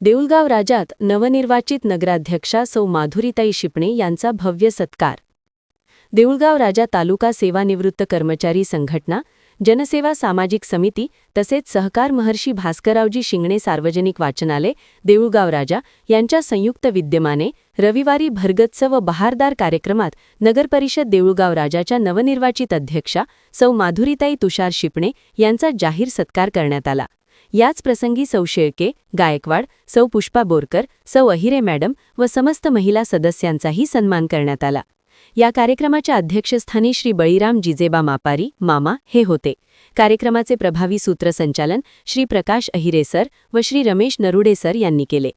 देऊळगाव राजात नवनिर्वाचित नगराध्यक्षा सौ माधुरीताई शिपणे यांचा भव्य सत्कार. देऊळगाव राजा तालुका सेवानिवृत्त कर्मचारी संघटना जनसेवा सामाजिक समिती तसेच सहकार महर्षी भास्कररावजी शिंगणे सार्वजनिक वाचनालय देऊळगाव राजा यांच्या संयुक्त विद्यमाने रविवारी भरगच्च व बहारदार कार्यक्रमात नगरपरिषद देऊळगाव राजाच्या नवनिर्वाचित अध्यक्षा सौ माधुरीताई तुषार शिपणे यांचा जाहीर सत्कार करण्यात आला. याच प्रसंगी सौ शेळके गायकवाड सौ पुष्पा बोरकर सौ अहिरे मॅडम व समस्त महिला सदस्यांचाही सन्मान करण्यात आला. या कार्यक्रमाच्या अध्यक्षस्थानी श्री बळीराम जिजेबा मापारी मामा हे होते. कार्यक्रमाचे प्रभावी सूत्रसंचालन श्री प्रकाश अहिरे सर व श्री रमेश नरुडे सर यांनी केले.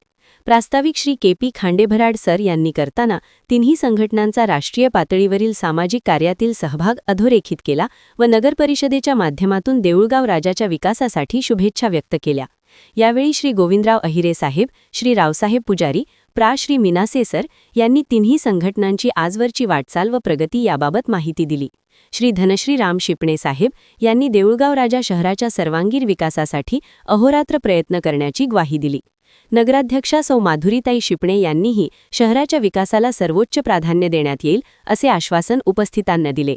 प्रास्ताविक Shri K P Khandebharad sir यांनी करताना तिन्ही संघटनांचा राष्ट्रीय पातळीवरील सामाजिक कार्यातील सहभाग अधोरेखित केला व नगरपरिषदेच्या माध्यमातून देऊळगाव राजाच्या विकासासाठी शुभेच्छा व्यक्त केल्या. यावेळी श्री गोविंदराव अहिरे साहेब श्री रावसाहेब पुजारी प्रा. श्री मिनासेसर यांनी तिन्ही संघटनांची आजवरची वाटचाल व प्रगती याबाबत माहिती दिली. श्री धनश्री राम शिपणे साहेब यांनी देऊळगाव राजा शहराच्या सर्वांगीण विकासासाठी अहोरात्र प्रयत्न करण्याची ग्वाही दिली. नगराध्यक्षा सौ. माधुरीताई शिपणे यांनीही शहराच्या विकासाला सर्वोच्च प्राधान्य देण्यात येईल असे आश्वासन उपस्थितांना दिले.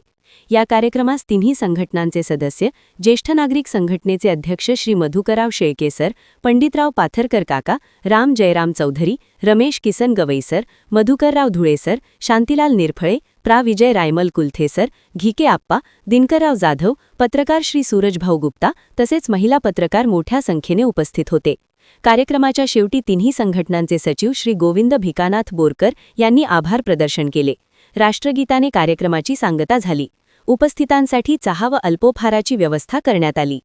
या कार्यक्रमास तिन्ही संघटनांचे सदस्य ज्येष्ठ नागरिक संघटनेचे अध्यक्ष श्री मधुकराव शेळकेसर पंडितराव पाथरकर काका राम जयराम चौधरी रमेश किसन गवईसर मधुकरराव धुळेसर शांतीलाल निरफळे प्रा. विजय रायमल कुलथेसर घिके आप्पा दिनकरराव जाधव पत्रकार श्री सूरजभाऊ गुप्ता तसेच महिला पत्रकार मोठ्या संख्येने उपस्थित होते. कार्यक्रमाच्या शेवटी तिन्ही संघटनांचे सचिव श्री गोविंद भिकानाथ बोरकर यांनी आभार प्रदर्शन केले. राष्ट्रगीताने कार्यक्रमाची सांगता झाली. उपस्थितांसाठी चहा व अल्पोपहाराची व्यवस्था करण्यात आली.